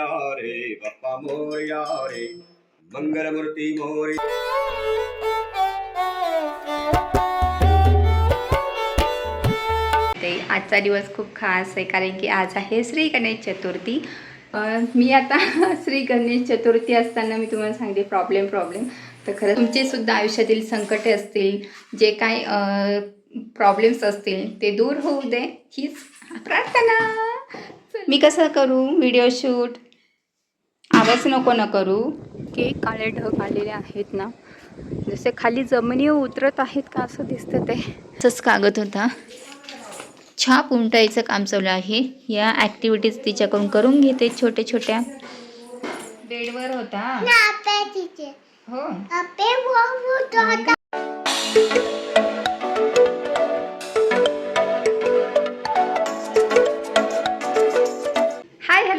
मोरया रे बाप्पा मोरया रे मंगलमूर्ती मोरया ते आजचा दिवस खूप खास आहे कारण की आज आहे श्री गणेश चतुर्थी. मी आता श्री गणेश चतुर्थी असताना मी तुम्हाला सांगते प्रॉब्लेम प्रॉब्लेम तर खरं तुमचे सुद्धा आयुष्यातील संकटे असतील जे काय प्रॉब्लेम्स असतील ते दूर होऊ दे. हीच प्रार्थना. मी कसं करू? व्हिडिओ शूट आवाज नको न करू. की काळे ढग आलेले आहेत ना. जसे खाली जमिनीवर उतरत आहेत का असं दिसतं ते. तसंच कागद होता. छाप उमटायचं काम चालू आहे. या ॲक्टिव्हिटीज तिच्याकडून करून घेते छोट्या छोट्या. बेडवर होता. आपे तिचे. हो.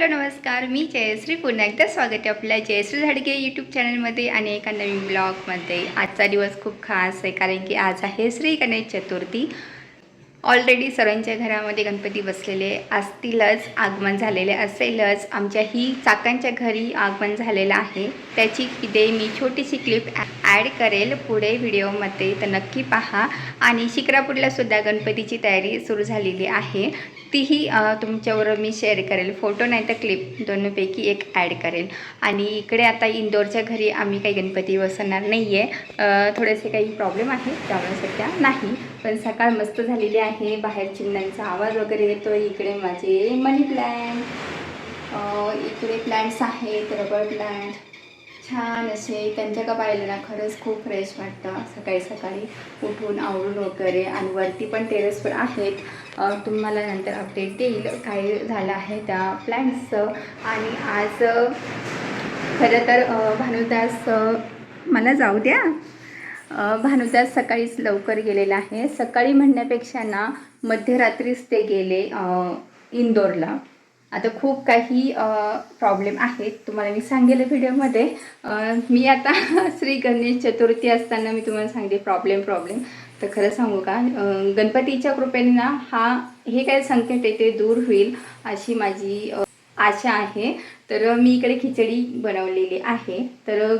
हॅलो नमस्कार. मी जयश्री. पुन्हा एकदा स्वागत आहे आपल्या जयश्री झाडगे यूट्यूब चॅनलमध्ये आणि एका नवीन ब्लॉगमध्ये आजचा दिवस खूप खास आहे कारण की आज आहे श्री गणेश चतुर्थी. ऑलरेडी सर्वांच्या घरामध्ये गणपती बसलेले. असतीलच आगमन झालेले असेलच आमच्याही चाकांच्या घरी आगमन झालेलं आहे. त्याची किदे मी छोटीशी क्लिप ॲड करेल पुढे व्हिडिओमध्ये. तर नक्की पहा. आणि शिक्रापूरला सुद्धा गणपतीची तयारी सुरू झालेली आहे. तीही तुमच्यावर मी शेअर करेल. फोटो नाही तर क्लिप दोन्हीपैकी एक ॲड करेल. आणि इकडे आता इंदोरच्या घरी आम्ही काही गणपती बसवणार नाही आहे थोडेसे काही प्रॉब्लेम आहेत त्यामुळे सध्या नाही. पण सकाळ मस्त झालेली आहे. बाहेर चिमण्यांचा आवाज वगैरे येतो इकडे माझे मनी प्लॅन्ट इकडे प्लॅन्ट्स आहेत रबर प्लॅन्ट छान असे त्यांच्या का पाहिलं ना खरंच खूप फ्रेश वाटतं. सकाळी सकाळी उठून आवरून वगैरे आणि वरती पण टेरेस पण आहेत. तुम्हाला नंतर अपडेट देईल काय झालं आहे त्या प्लॅन्सचं आणि आज खरं तर भानुदास मला जाऊ द्या. भानुदास सकाळीच लवकर गेलेला आहे. सकाळी म्हणण्यापेक्षा ना मध्यरात्रीच ते गेले इंदोरला. आता खूप काही प्रॉब्लेम आहेत. तुम्हाला मी सांगेल व्हिडिओमध्ये मी आता श्री गणेश चतुर्थी असताना मी तुम्हाला सांगते प्रॉब्लेम प्रॉब्लेम तर खरं सांगू का? गणपतीच्या कृपेने ना हा हे काय संकट आहे ते दूर होईल अशी माझी आशा आहे. तर मी इकडे खिचडी बनवलेली आहे. तर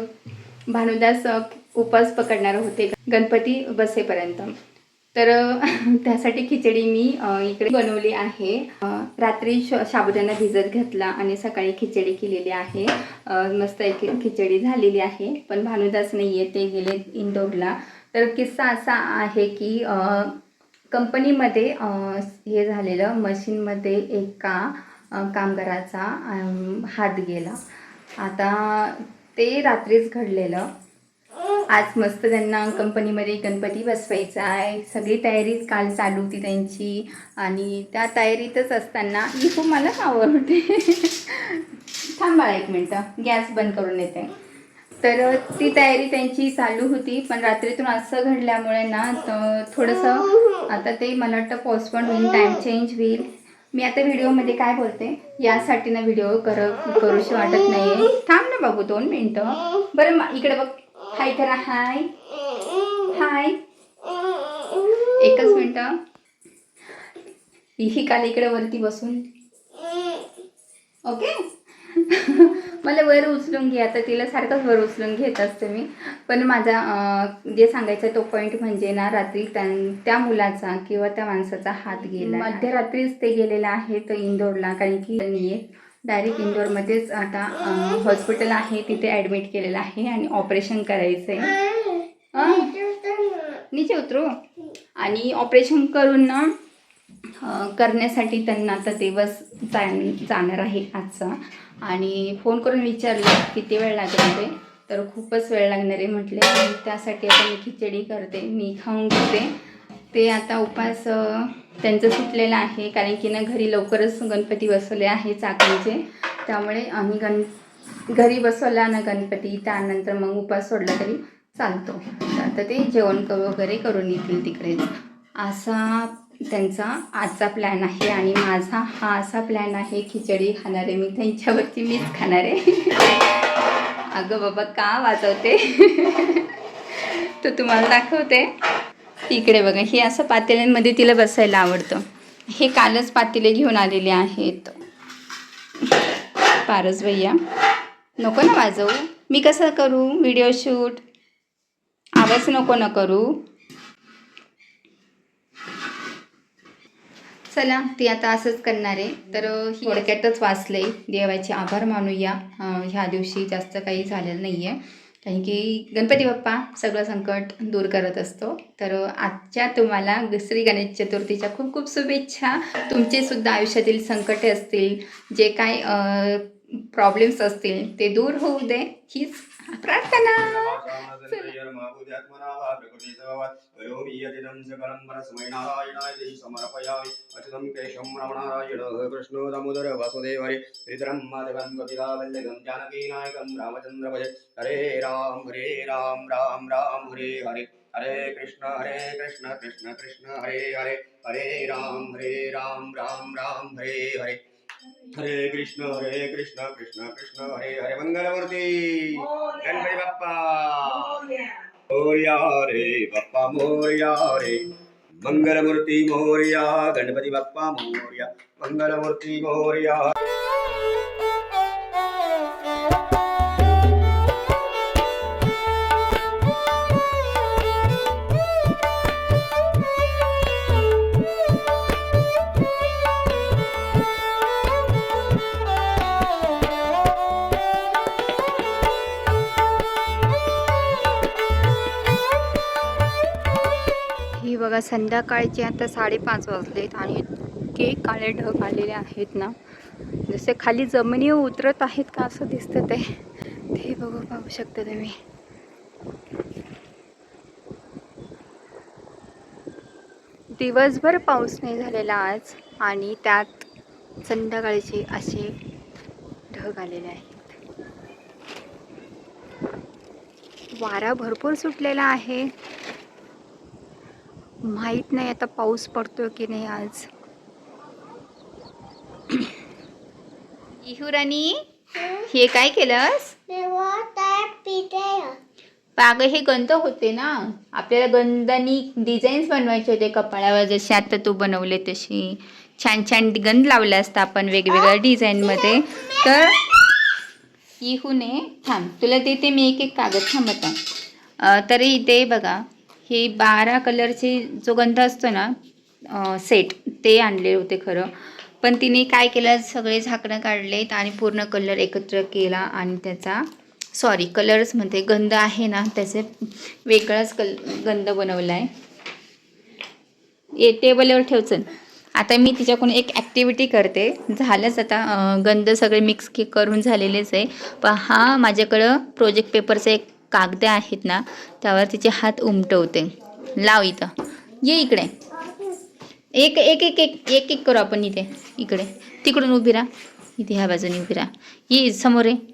भानुदास उपास पकडणार होते गणपती बसेपर्यंत. तर त्यासाठी खिचडी मी इकडे बनवली आहे. रात्री श साबुदाणा भिजत घातला आणि सकाळी खिचडी केलेली आहे. मस्त एक खिचडी झालेली आहे पण भानुदास नाही आहे ते गेले इंदोरला. तर किस्सा असा आहे की कंपनीमध्ये हे झालेलं मशीनमध्ये एका कामगाराचा हात गेला. आता ते रात्रीच घडलेलं. आज मस्त त्यांना कंपनीमध्ये गणपती बसवायचा आहे. सगळी तयारी काल चालू होती त्यांची. आणि त्या तयारीतच असताना ही खूप मला आवडते थांब बाळा एक मिनटं. गॅस बंद करून येते. तर ती तयारी त्यांची चालू होती. पण रात्रीतून असं घडल्यामुळे ना त- थोडंसं आता ते मला वाटतं पोस्टपोन होईल टाईम चेंज होईल. मी आता व्हिडिओमध्ये काय बोलते? यासाठी ना व्हिडिओ कर करूशी वाटत नाही थांब ना बघू दोन मिनटं. बरं मा- इकडे बघ. हाय करा हाय. हाय. एकच मिनिट. ही काल इकडे वरती बसून. ओके? मला वर उचलून घे आता तिला सारखंच वर उचलून घेत असते मी. पण माझा जे सांगायचा तो पॉईंट म्हणजे ना रात्री त्या मुलाचा किंवा त्या माणसाचा हात गेला. मध्यरात्रीच ते गेलेलं आहे तर इंदोरला कारण की नाही डायरेक्ट इंदोरमध्येच आता हॉस्पिटल आहे तिथे ॲडमिट केलेलं आहे आणि ऑपरेशन करायचं आहे नीचे उतरू? आणि ऑपरेशन करून ना करण्यासाठी त्यांना आता दिवस जा जाणार आहे आजचा. आणि फोन करून विचारलं किती वेळ लागेल ते तर खूपच वेळ लागणार आहे म्हटले आणि त्यासाठी आता मी खिचडी करते मी खाऊन घेते. ते आता उपास त्यांचं सुटलेलं आहे. कारण की ना घरी लवकरच गणपती बसवले आहे चाकणीचे. त्यामुळे आम्ही गण घरी बसवला ना गणपती त्यानंतर मग उपास सोडला तरी चालतो. आता ते जेवण वगैरे करून येतील तिकडेच असा त्यांचा आजचा प्लॅन आहे आणि माझा हा असा प्लॅन आहे खिचडी खाणारे. मी त्यांच्यावरती मीच खाणार आहे. अगं बाबा का वाजवते? तर तुम्हाला दाखवते. इकडे बघा हे असं पातेल्यांमध्ये तिला बसायला आवडतं. हे कालच पातेले घेऊन आलेले आहेत. पारस भैया नको ना वाजवू. मी कसं करू? Video shoot? आवाज नको ना करू. चला ती आता असंच करणार आहे. तर ही थोडक्यातच वाचले देवाचे आभार मानूया. ह्या दिवशी जास्त काही झालेलं नाही आहे कारण की गणपती बाप्पा सगळं संकट दूर करत असतो. तर आजच्या तुम्हाला श्री गणेश चतुर्थीच्या खूप खूप शुभेच्छा. तुमचे सुद्धा आयुष्यातील संकटे असतील जे काय प्रॉब्लेम्स असतील ते दूर होऊ दे. हीच प्रार्थना। अच्युतं केशवं रमणारायणः कृष्णो दामोदर हरे राम हरे राम राम राम हरे हरे हरे कृष्ण हरे कृष्ण कृष्ण कृष्ण हरे हरे हरे राम हरे राम राम राम हरे हरे हरे कृष्ण हरे कृष्ण कृष्ण कृष्ण हरे हरे मंगलमूर्ती। गणपती बाप्पा। मोर्या रे बाप्पा मोर्या रे। मंगलमूर्ती मोर्या। गणपती बाप्पा मोर्या। मंगलमूर्ती मोर्या। बघा संध्याकाळचे आता साडेपाच वाजलेत आणि इतके काळे ढग आलेले आहेत ना. जसे खाली जमिनीवर उतरत आहेत का असं दिसतं ते. ते बघू पाहू शकता तुम्ही. दिवसभर पाऊस नाही झालेला आज आणि त्यात संध्याकाळचे असे ढग आलेले आहेत. वारा भरपूर सुटलेला आहे. माहीत नाही आता पाऊस पडतोय की नाही आज. इहुराणी हे काय केलंस? पाग हे गंध होते ना. आपल्याला गंधानी डिझाईन्स बनवायचे होते कपाळावर जसे आता तू बनवले तशी. छान छान गंध लावला असता आपण वेगवेगळ्या डिझाईनमध्ये तर इहूने थांब तुला देते मी एक एक कागद थांबत तरी इथे बघा. हे बारा कलरचे जो गंध असतो ना सेट ते आणले होते खरं. पण तिने काय केलं सगळे झाकणं काढलेत आणि पूर्ण कलर एकत्र केला आणि त्याचा सॉरी कलर्स म्हणते गंध आहे ना त्याचे वेगळाच कल गंध बनवला आहे ये टेबलवर ठेवचन आता मी तिच्याकडून एक ॲक्टिव्हिटी करते. झालंच आता गंध सगळे मिक्स के करून झालेलेच आहे. पण हा माझ्याकडं प्रोजेक्ट पेपरचा एक कागद आहेत ना त्यावर तिचे हात उमटवते. लाव इथं. ये इकडे. एक एक एक एक एक एक करू आपण इथे. इकडे. तिकडून उभी राहा. इथे ह्या बाजूने उभी राहा. ये समोर आहे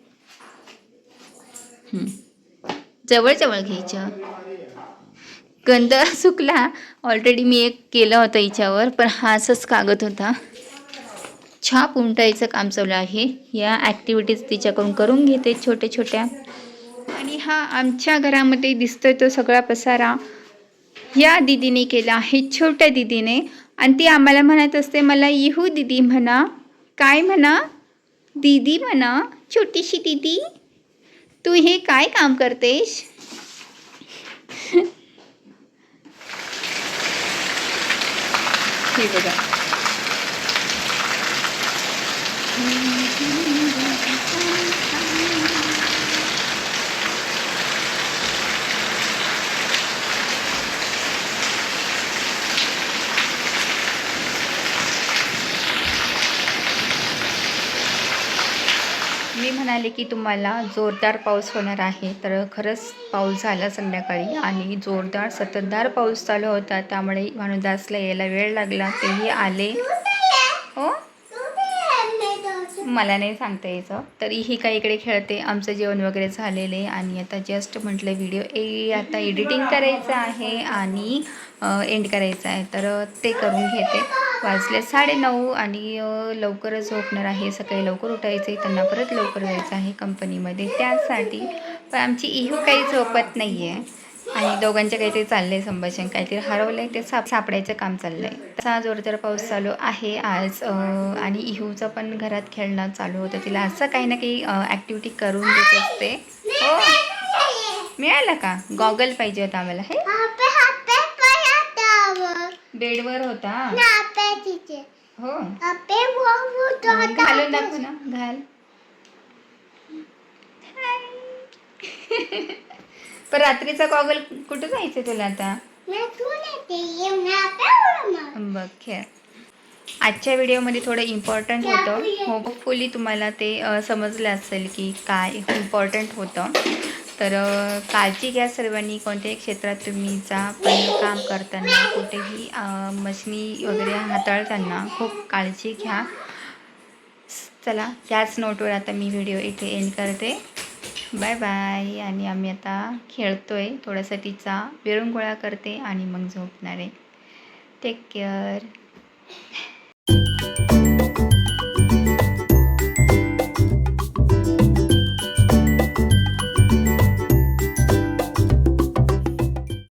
जवळ जवळ घ्यायचं. गंध सुकला. ऑलरेडी मी एक केलं होतं हिच्यावर पण हा असंच कागद होता. छाप उमटायचं काम चालू आहे. या ॲक्टिव्हिटीज तिच्याकडून करून घेते छोट्या छोट्या आणि हा आमच्या घरामध्ये दिसतोय तो सगळा पसारा. या दिदीने केला आहे छोट्या दिदीने. आणि ती आम्हाला म्हणत असते मला येहू दिदी म्हणा काय म्हणा दीदी म्हणा छोटीशी दीदी तू हे काय काम करतेस? हे बघा मी म्हणाले की तुम्हाला जोरदार पाऊस होणार आहे. तर खरंच पाऊस झाला संध्याकाळी आणि जोरदार सततधार पाऊस चालू होता. त्यामुळे भानुदासला यायला वेळ लागला. तेही आले. हो? मला नाही सांगता यायचं. तरी ही काही इकडे खेळते आमचं जेवण वगैरे झालेलं. आहे आणि आता जस्ट म्हटलं व्हिडिओ ए आता एडिटिंग करायचं आहे आणि एंड करायचं आहे. तर ते करून घेते. वाजले साडेनऊ आणि लवकरच झोपणार आहे. सकाळी लवकर उठायचं आहे त्यांना परत लवकर जायचं आहे कंपनीमध्ये त्यासाठी पण आमची इहू काही झोपत नाही आहे आणि दोघांचे काहीतरी चाललंय संभाषण काहीतरी हरवलंय ते साप सापडायचं काम चाललंय. तसा जोरदार पाऊस चालू आहे आज आणि इहूचं पण घरात खेळणं चालू होतं. तिला असं काही ना काही ॲक्टिव्हिटी करून देत असते. हो. मिळालं का? गॉगल पाहिजे होता आम्हाला हे? बेडवर होता? हो. घालून दाखव ना घाल. पण रात्रीचा गॉगल कुठं जायचं तुला आता? बघ खेळ. आजच्या व्हिडिओमध्ये थोडं इम्पॉर्टंट होतं. होपफुली तुम्हाला ते समजलं असेल की काय इम्पॉर्टंट होतं. तर काळजी घ्या सर्वांनी. कोणत्याही क्षेत्रात तुम्ही जा पण काम करताना कुठेही मशनी वगैरे हाताळताना खूप काळजी घ्या. चला याच नोटवर आता मी व्हिडिओ इथे एंड करते. Bye bye. आणि आम्ही आता खेळतो आहे थोडासा तिचा विरंगुळा करते आणि मग झोपणार. आहे टेक केअर